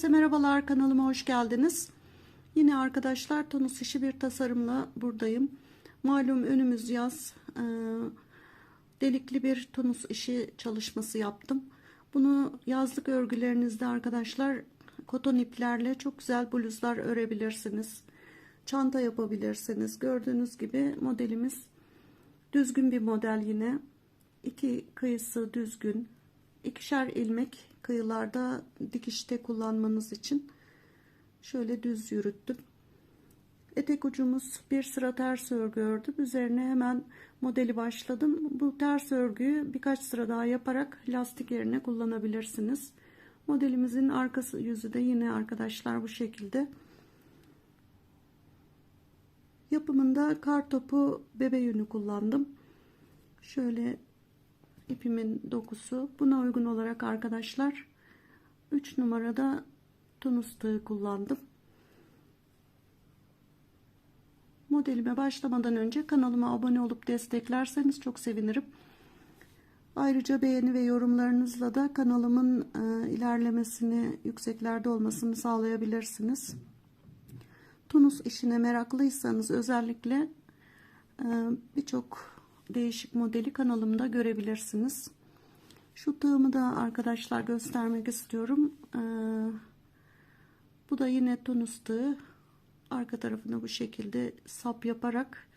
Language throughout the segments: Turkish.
Herkese merhabalar kanalıma hoş geldiniz. Yine arkadaşlar tonus işi bir tasarımla buradayım. Malum önümüz yaz. Ee, delikli bir tonus işi çalışması yaptım. Bunu yazlık örgülerinizde arkadaşlar koton iplerle çok güzel bluzlar örebilirsiniz. Çanta yapabilirsiniz. Gördüğünüz gibi modelimiz düzgün bir model yine. İki kıyısı düzgün. İkişer ilmek kıyılarda dikişte kullanmanız için şöyle düz yürüttüm. Etek ucumuz bir sıra ters örgü ördüm. Üzerine hemen modeli başladım. Bu ters örgüyü birkaç sıra daha yaparak lastik yerine kullanabilirsiniz. Modelimizin arkası yüzü de yine arkadaşlar bu şekilde. Yapımında kar topu bebe yünü kullandım. Şöyle ipimin dokusu. Buna uygun olarak arkadaşlar 3 numarada tunus tığı kullandım. Modelime başlamadan önce kanalıma abone olup desteklerseniz çok sevinirim. Ayrıca beğeni ve yorumlarınızla da kanalımın e, ilerlemesini, yükseklerde olmasını sağlayabilirsiniz. Tunus işine meraklıysanız özellikle e, birçok değişik modeli kanalımda görebilirsiniz. Şu tığımı da arkadaşlar göstermek istiyorum. E, bu da yine tunus tığı. Arka tarafına bu şekilde sap yaparak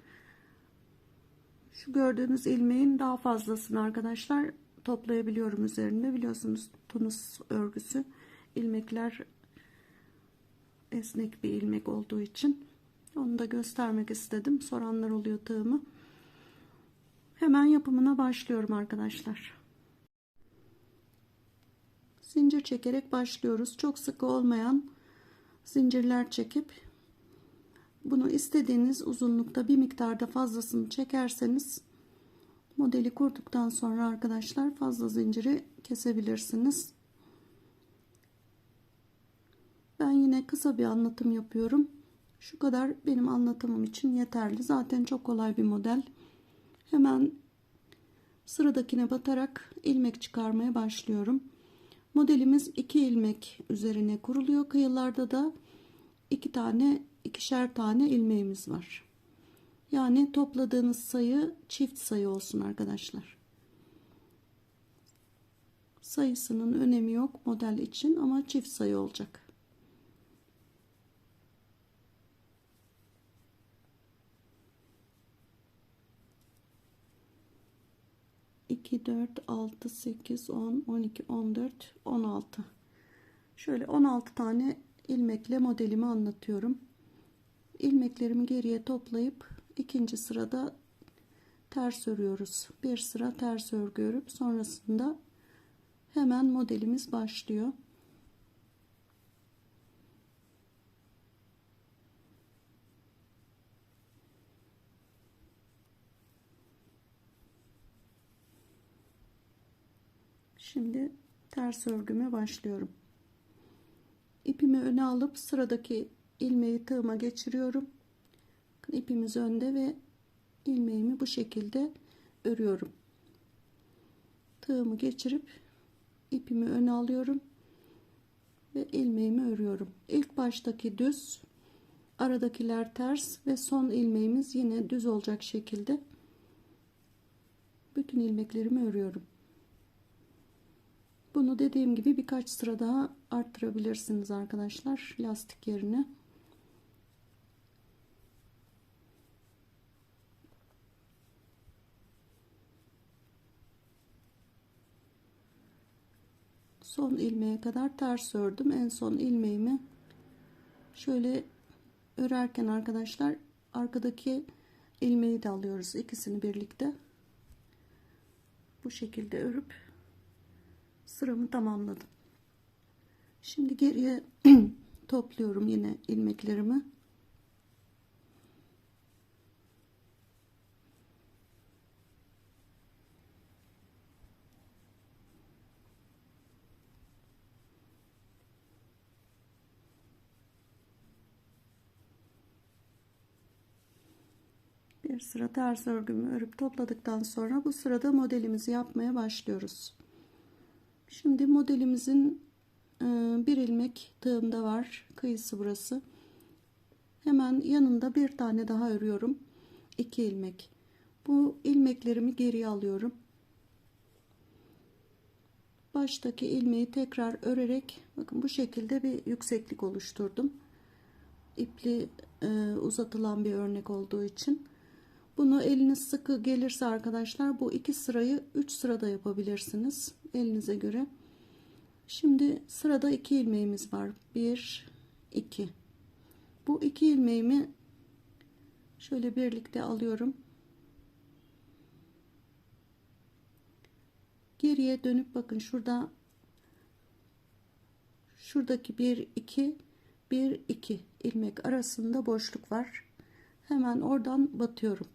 şu gördüğünüz ilmeğin daha fazlasını arkadaşlar toplayabiliyorum üzerinde. Biliyorsunuz tunus örgüsü ilmekler esnek bir ilmek olduğu için onu da göstermek istedim. Soranlar oluyor tığımı. Hemen yapımına başlıyorum arkadaşlar. Zincir çekerek başlıyoruz. Çok sıkı olmayan zincirler çekip bunu istediğiniz uzunlukta bir miktarda fazlasını çekerseniz modeli kurduktan sonra arkadaşlar fazla zinciri kesebilirsiniz. Ben yine kısa bir anlatım yapıyorum. Şu kadar benim anlatımım için yeterli. Zaten çok kolay bir model. Hemen sıradakine batarak ilmek çıkarmaya başlıyorum. Modelimiz iki ilmek üzerine kuruluyor. Kıyılarda da iki tane ikişer tane ilmeğimiz var. Yani topladığınız sayı çift sayı olsun arkadaşlar. Sayısının önemi yok model için ama çift sayı olacak. 2, 4, 6, 8, 10, 12, 14, 16. Şöyle 16 tane ilmekle modelimi anlatıyorum. İlmeklerimi geriye toplayıp ikinci sırada ters örüyoruz. Bir sıra ters örgü örüp sonrasında hemen modelimiz başlıyor. Şimdi ters örgüme başlıyorum. İpimi öne alıp sıradaki ilmeği tığıma geçiriyorum. İpimiz önde ve ilmeğimi bu şekilde örüyorum. Tığımı geçirip ipimi öne alıyorum ve ilmeğimi örüyorum. İlk baştaki düz, aradakiler ters ve son ilmeğimiz yine düz olacak şekilde bütün ilmeklerimi örüyorum. Bunu dediğim gibi birkaç sıra daha arttırabilirsiniz arkadaşlar lastik yerine. Son ilmeğe kadar ters ördüm. En son ilmeğimi şöyle örerken arkadaşlar arkadaki ilmeği de alıyoruz. ikisini birlikte. Bu şekilde örüp sıramı tamamladım. Şimdi geriye topluyorum yine ilmeklerimi. bir sıra ters örgümü örüp topladıktan sonra bu sırada modelimizi yapmaya başlıyoruz. Şimdi modelimizin e, bir ilmek tığımda var. Kıyısı burası. Hemen yanında bir tane daha örüyorum. 2 ilmek. Bu ilmeklerimi geriye alıyorum. Baştaki ilmeği tekrar örerek bakın bu şekilde bir yükseklik oluşturdum. İpli e, uzatılan bir örnek olduğu için bunu eliniz sıkı gelirse arkadaşlar bu iki sırayı 3 sırada yapabilirsiniz elinize göre. Şimdi sırada iki ilmeğimiz var. 1 2 bu iki ilmeğimi şöyle birlikte alıyorum. Geriye dönüp bakın şurada şuradaki 1 2 1 2 ilmek arasında boşluk var. Hemen oradan batıyorum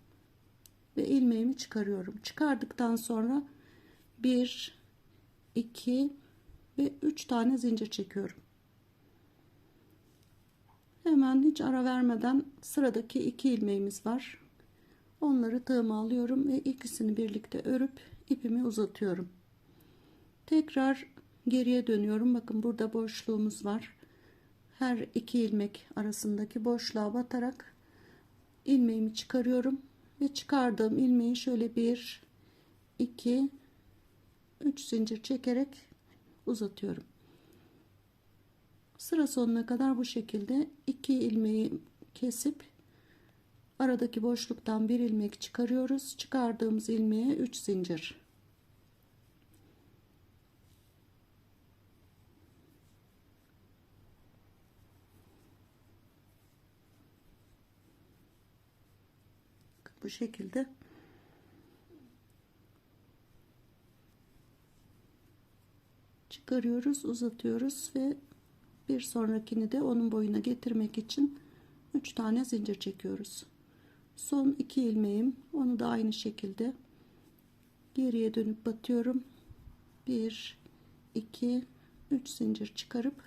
ve ilmeğimi çıkarıyorum. Çıkardıktan sonra 1 2 ve 3 tane zincir çekiyorum. Hemen hiç ara vermeden sıradaki iki ilmeğimiz var. Onları tığıma alıyorum ve ikisini birlikte örüp ipimi uzatıyorum. Tekrar geriye dönüyorum. Bakın burada boşluğumuz var. Her iki ilmek arasındaki boşluğa batarak ilmeğimi çıkarıyorum ve çıkardığım ilmeği şöyle bir 2 3 zincir çekerek uzatıyorum. Sıra sonuna kadar bu şekilde iki ilmeği kesip aradaki boşluktan bir ilmek çıkarıyoruz. Çıkardığımız ilmeğe 3 zincir bu şekilde. Çıkarıyoruz uzatıyoruz ve bir sonrakini de onun boyuna getirmek için 3 tane zincir çekiyoruz. Son iki ilmeğim onu da aynı şekilde geriye dönüp batıyorum. 1 2 3 zincir çıkarıp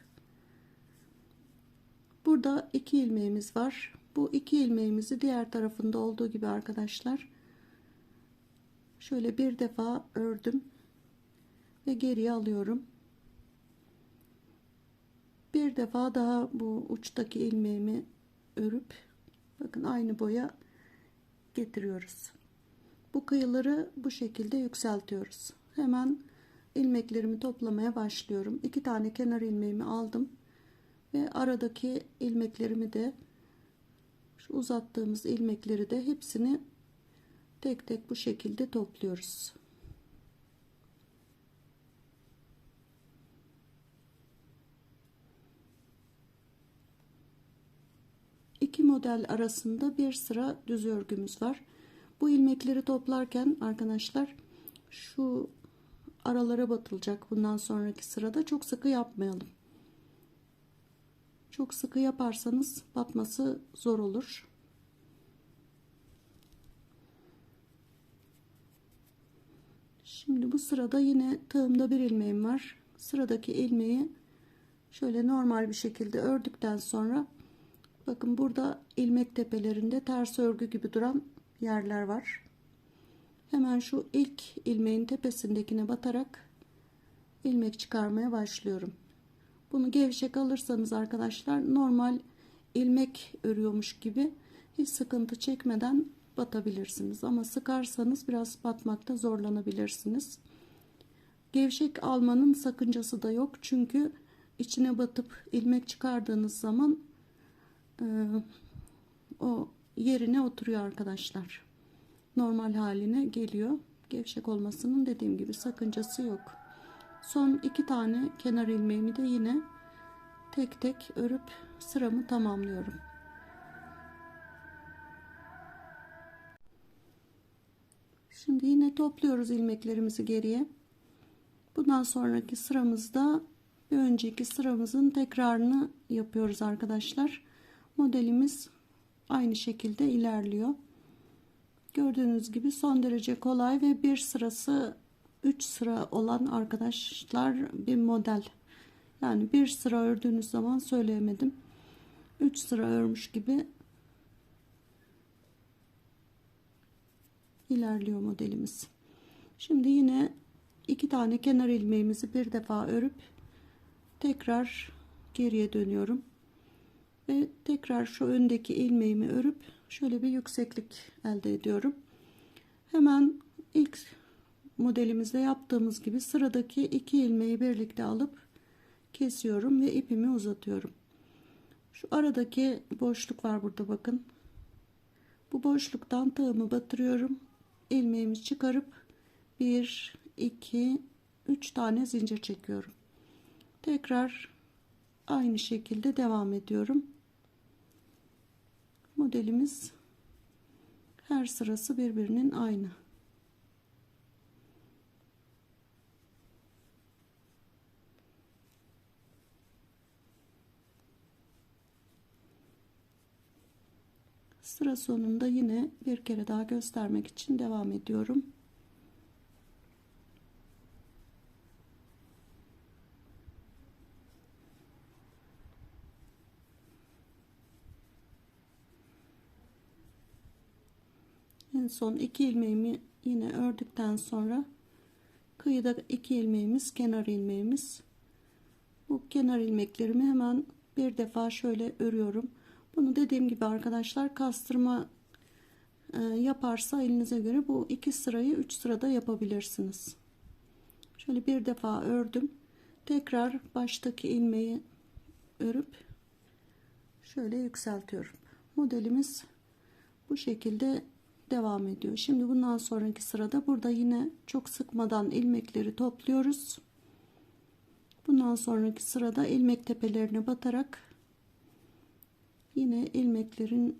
burada iki ilmeğimiz var bu iki ilmeğimizi diğer tarafında olduğu gibi arkadaşlar şöyle bir defa ördüm ve geriye alıyorum. Bir defa daha bu uçtaki ilmeğimi örüp bakın aynı boya getiriyoruz. Bu kıyıları bu şekilde yükseltiyoruz. Hemen ilmeklerimi toplamaya başlıyorum. İki tane kenar ilmeğimi aldım ve aradaki ilmeklerimi de şu uzattığımız ilmekleri de hepsini tek tek bu şekilde topluyoruz. İki model arasında bir sıra düz örgümüz var. Bu ilmekleri toplarken arkadaşlar şu aralara batılacak bundan sonraki sırada çok sıkı yapmayalım. Çok sıkı yaparsanız batması zor olur. Şimdi bu sırada yine tığımda bir ilmeğim var. Sıradaki ilmeği şöyle normal bir şekilde ördükten sonra bakın burada ilmek tepelerinde ters örgü gibi duran yerler var. Hemen şu ilk ilmeğin tepesindekine batarak ilmek çıkarmaya başlıyorum. Bunu gevşek alırsanız arkadaşlar normal ilmek örüyormuş gibi hiç sıkıntı çekmeden batabilirsiniz. Ama sıkarsanız biraz batmakta zorlanabilirsiniz. Gevşek almanın sakıncası da yok. Çünkü içine batıp ilmek çıkardığınız zaman e, o yerine oturuyor arkadaşlar. Normal haline geliyor. Gevşek olmasının dediğim gibi sakıncası yok son iki tane kenar ilmeğimi de yine tek tek örüp sıramı tamamlıyorum. Şimdi yine topluyoruz ilmeklerimizi geriye. Bundan sonraki sıramızda bir önceki sıramızın tekrarını yapıyoruz arkadaşlar. Modelimiz aynı şekilde ilerliyor. Gördüğünüz gibi son derece kolay ve bir sırası 3 sıra olan arkadaşlar bir model. Yani bir sıra ördüğünüz zaman söyleyemedim. 3 sıra örmüş gibi ilerliyor modelimiz. Şimdi yine iki tane kenar ilmeğimizi bir defa örüp tekrar geriye dönüyorum ve tekrar şu öndeki ilmeğimi örüp şöyle bir yükseklik elde ediyorum hemen ilk modelimizde yaptığımız gibi sıradaki iki ilmeği birlikte alıp kesiyorum ve ipimi uzatıyorum. Şu aradaki boşluk var burada bakın. Bu boşluktan tığımı batırıyorum. İlmeğimi çıkarıp 1 2 3 tane zincir çekiyorum. Tekrar aynı şekilde devam ediyorum. Modelimiz her sırası birbirinin aynı sıra sonunda yine bir kere daha göstermek için devam ediyorum. En son iki ilmeğimi yine ördükten sonra kıyıda iki ilmeğimiz kenar ilmeğimiz. Bu kenar ilmeklerimi hemen bir defa şöyle örüyorum bunu dediğim gibi arkadaşlar kastırma e, yaparsa elinize göre bu iki sırayı üç sırada yapabilirsiniz şöyle bir defa ördüm tekrar baştaki ilmeği örüp şöyle yükseltiyorum modelimiz bu şekilde devam ediyor. Şimdi bundan sonraki sırada burada yine çok sıkmadan ilmekleri topluyoruz. Bundan sonraki sırada ilmek tepelerine batarak yine ilmeklerin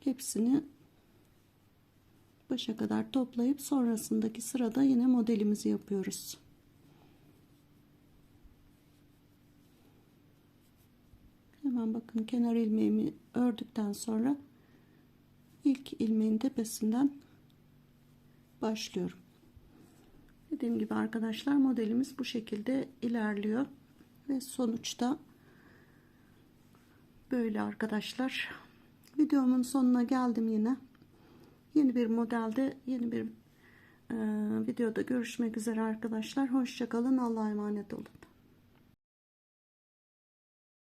hepsini başa kadar toplayıp sonrasındaki sırada yine modelimizi yapıyoruz. Hemen bakın kenar ilmeğimi ördükten sonra ilk ilmeğin tepesinden başlıyorum. Dediğim gibi arkadaşlar modelimiz bu şekilde ilerliyor ve sonuçta böyle arkadaşlar. Videomun sonuna geldim yine. Yeni bir modelde yeni bir e, videoda görüşmek üzere arkadaşlar. Hoşçakalın. Allah'a emanet olun.